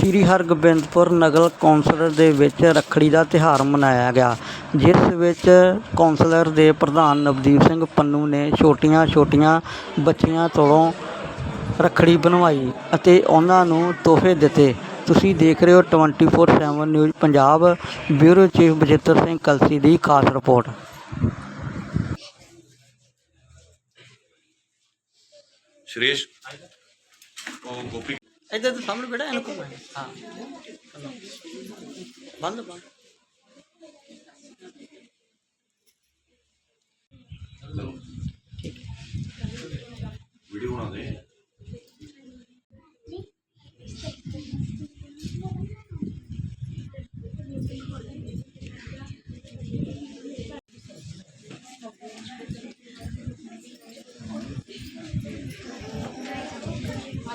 ਸ੍ਰੀ ਹਰਗੋਬਿੰਦਪੁਰ ਨਗਰ council ਦੇ ਵਿੱਚ ਰੱਖੜੀ ਦਾ ਤਿਉਹਾਰ ਮਨਾਇਆ ਗਿਆ, ਜਿਸ ਵਿੱਚ ਕੌਂਸਲਰ ਦੇ ਪ੍ਰਧਾਨ ਨਵਦੀਪ ਸਿੰਘ ਪੰਨੂ ਨੇ ਛੋਟੀਆਂ ਛੋਟੀਆਂ ਬੱਚੀਆਂ ਤੋਂ ਰੱਖੜੀ ਬਣਵਾਈ ਅਤੇ ਉਹਨਾਂ ਨੂੰ ਤੋਹਫੇ ਦਿੱਤੇ। ਤੁਸੀਂ ਦੇਖ ਰਹੇ ਹੋ 24/7 news Punjab, bureau chief Bajittar Singh Kalsi ਦੀ ਖਾਸ ਰਿਪੋਰਟ। ਸ਼੍ਰੇਸ਼, ਉਹ ਗੋਪੀ ਇੱਧਰ ਤੋਂ ਸਾਹਮਣੇ ਬੇਟਾ ਇਹਨੂੰ ਘੁਮਾਏ ਹਾਂ। ਬੰਦ ਬੰਦ। ਵੀਡੀਓ ਬਣਾ ਦੇ। ਨਿਕਲ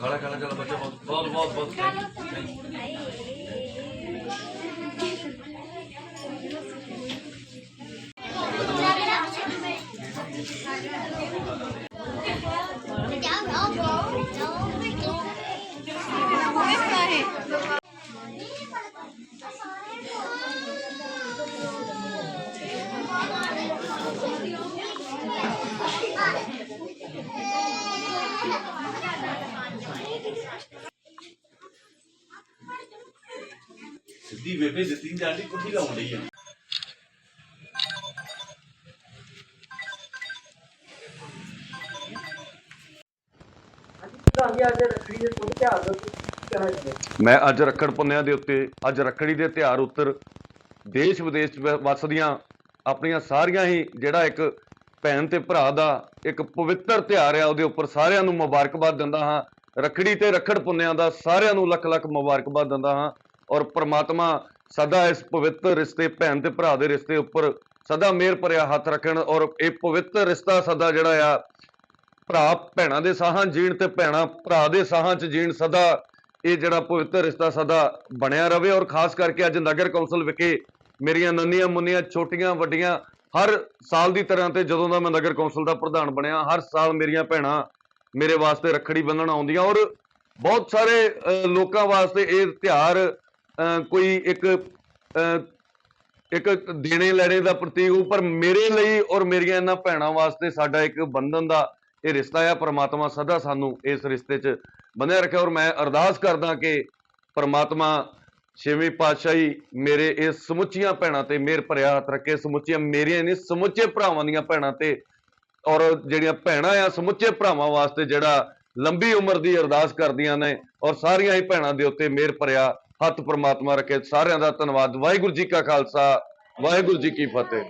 ਖਾਣਾ ਖਾਣਾ ਖਾਲਾ ਬੱਚਾ ਬਹੁਤ ਬਹੁਤ ਬਹੁਤ ਬਹੁਤ ਸਿੱਧੀ ਬੇਬੇ ਦਿੱਤੀ ਜਾਂਦੀ ਕੁੱਠੀ ਲਾਉਣ ਲਈ ਆ। ਮੈਂ ਅੱਜ ਰੱਖੜ ਪੁੰਨਿਆਂ ਦੇ ਉੱਤੇ, ਅੱਜ ਰੱਖੜੀ ਦੇ ਤਿਉਹਾਰ ਉੱਤਰ ਦੇਸ਼ ਵਿਦੇਸ਼ 'ਚ ਵੱਸਦੀਆਂ ਆਪਣੀਆਂ ਸਾਰੀਆਂ ਹੀ ਜਿਹੜਾ ਇੱਕ ਭੈਣ ਤੇ ਭਰਾ ਦਾ ਇੱਕ ਪਵਿੱਤਰ ਤਿਉਹਾਰ ਆ, ਉਹਦੇ ਉੱਪਰ ਸਾਰਿਆਂ ਨੂੰ ਮੁਬਾਰਕਬਾਦ ਦਿੰਦਾ ਹਾਂ। ਰੱਖੜੀ ਤੇ ਰੱਖੜ ਪੁੰਨਿਆਂ ਦਾ ਸਾਰਿਆਂ ਨੂੰ ਲੱਖ ਲੱਖ ਮੁਬਾਰਕਬਾਦ ਦਿੰਦਾ ਹਾਂ। ਔਰ ਪ੍ਰਮਾਤਮਾ ਸਦਾ ਇਸ ਪਵਿੱਤਰ ਰਿਸ਼ਤੇ ਭੈਣ ਤੇ ਭਰਾ ਦੇ ਰਿਸ਼ਤੇ ਉੱਪਰ ਸਦਾ ਮਿਹਰ ਭਰਿਆ ਹੱਥ ਰੱਖਣ ਔਰ ਇਹ ਪਵਿੱਤਰ ਰਿਸ਼ਤਾ ਸਦਾ ਜਿਹੜਾ ਆ ਭਰਾ ਭੈਣਾਂ ਦੇ ਸਾਹਾਂ ਜੀਣ ਤੇ ਭੈਣਾਂ ਭਰਾ ਦੇ ਸਾਹਾਂ 'ਚ ਜੀਣ ਸਦਾ ਇਹ ਜਿਹੜਾ ਪਵਿੱਤਰ ਰਿਸ਼ਤਾ ਸਦਾ ਬਣਿਆ ਰਵੇ ਔਰ ਖਾਸ ਕਰਕੇ ਅੱਜ ਨਗਰ ਕੌਂਸਲ ਵਿਖੇ ਮੇਰੀਆਂ ਨੰਨੀਆਂ ਮੁੰਨੀਆਂ ਛੋਟੀਆਂ ਵੱਡੀਆਂ ਹਰ ਸਾਲ ਦੀ ਤਰ੍ਹਾਂ ਤੇ ਜਦੋਂ ਦਾ ਮੈਂ ਨਗਰ ਕੌਂਸਲ ਦਾ ਪ੍ਰਧਾਨ ਬਣਿਆ ਹਰ ਸਾਲ ਮੇਰੀਆਂ ਭੈਣਾਂ ਮੇਰੇ ਵਾਸਤੇ ਰੱਖੜੀ ਬੰਨਣ ਆਉਂਦੀਆਂ ਔਰ ਬਹੁਤ ਸਾਰੇ ਅ, ਲੋਕਾਂ ਵਾਸਤੇ ਇਹ ਤਿਉਹਾਰ ਕੋਈ ਇੱਕ ਅ, ਇੱਕ ਦੇਣੇ ਲੈਣੇ ਦਾ ਪ੍ਰਤੀਕ ਹੋ ਪਰ ਮੇਰੇ ਲਈ ਔਰ ਮੇਰੀਆਂ ਇਹਨਾਂ ਭੈਣਾਂ ਵਾਸਤੇ ਸਾਡਾ ਇੱਕ ਬੰਧਨ ਦਾ ਇਹ ਰਿਸ਼ਤਾ ਆ ਪ੍ਰਮਾਤਮਾ ਸਦਾ ਸਾਨੂੰ ਇਸ ਰਿਸ਼ਤੇ 'ਚ ਬੰਨਿਆ ਰੱਖਿਆ ਔਰ ਮੈਂ ਅਰਦਾਸ ਕਰਦਾ ਕਿ ਪ੍ਰਮਾਤਮਾ ਛੇਵੇਂ ਪਾਤਸ਼ਾਹੀ ਮੇਰੇ ਇਹ ਸਮੁੱਚੀਆਂ ਭੈਣਾਂ ਤੇ ਮਿਹਰ ਭਰਿਆ ਹੱਥ ਰੱਖੇ। ਸਮੁੱਚੀਆਂ ਮੇਰੀਆਂ ਨਹੀਂ ਸਮੁੱਚੇ ਭਰਾਵਾਂ ਦੀਆਂ ਭੈਣਾਂ ਤੇ ਔਰ ਜਿਹੜੀਆਂ ਭੈਣਾਂ ਆ ਸਮੁੱਚੇ ਭਰਾਵਾਂ ਵਾਸਤੇ ਜਿਹੜਾ ਲੰਬੀ ਉਮਰ ਦੀ ਅਰਦਾਸ ਕਰਦੀਆਂ ਨੇ ਔਰ ਸਾਰੀਆਂ ਹੀ ਭੈਣਾਂ ਦੇ ਉੱਤੇ ਮਿਹਰ ਭਰਿਆ ਹੱਥ ਪ੍ਰਮਾਤਮਾ ਰੱਖੇ ਸਾਰਿਆਂ ਦਾ ਧੰਨਵਾਦ। ਵਾਹਿਗੁਰੂ ਜੀ ਕਾ ਖਾਲਸਾ ਵਾਹਿਗੁਰੂ ਜੀ ਕੀ ਫਤਿਹ।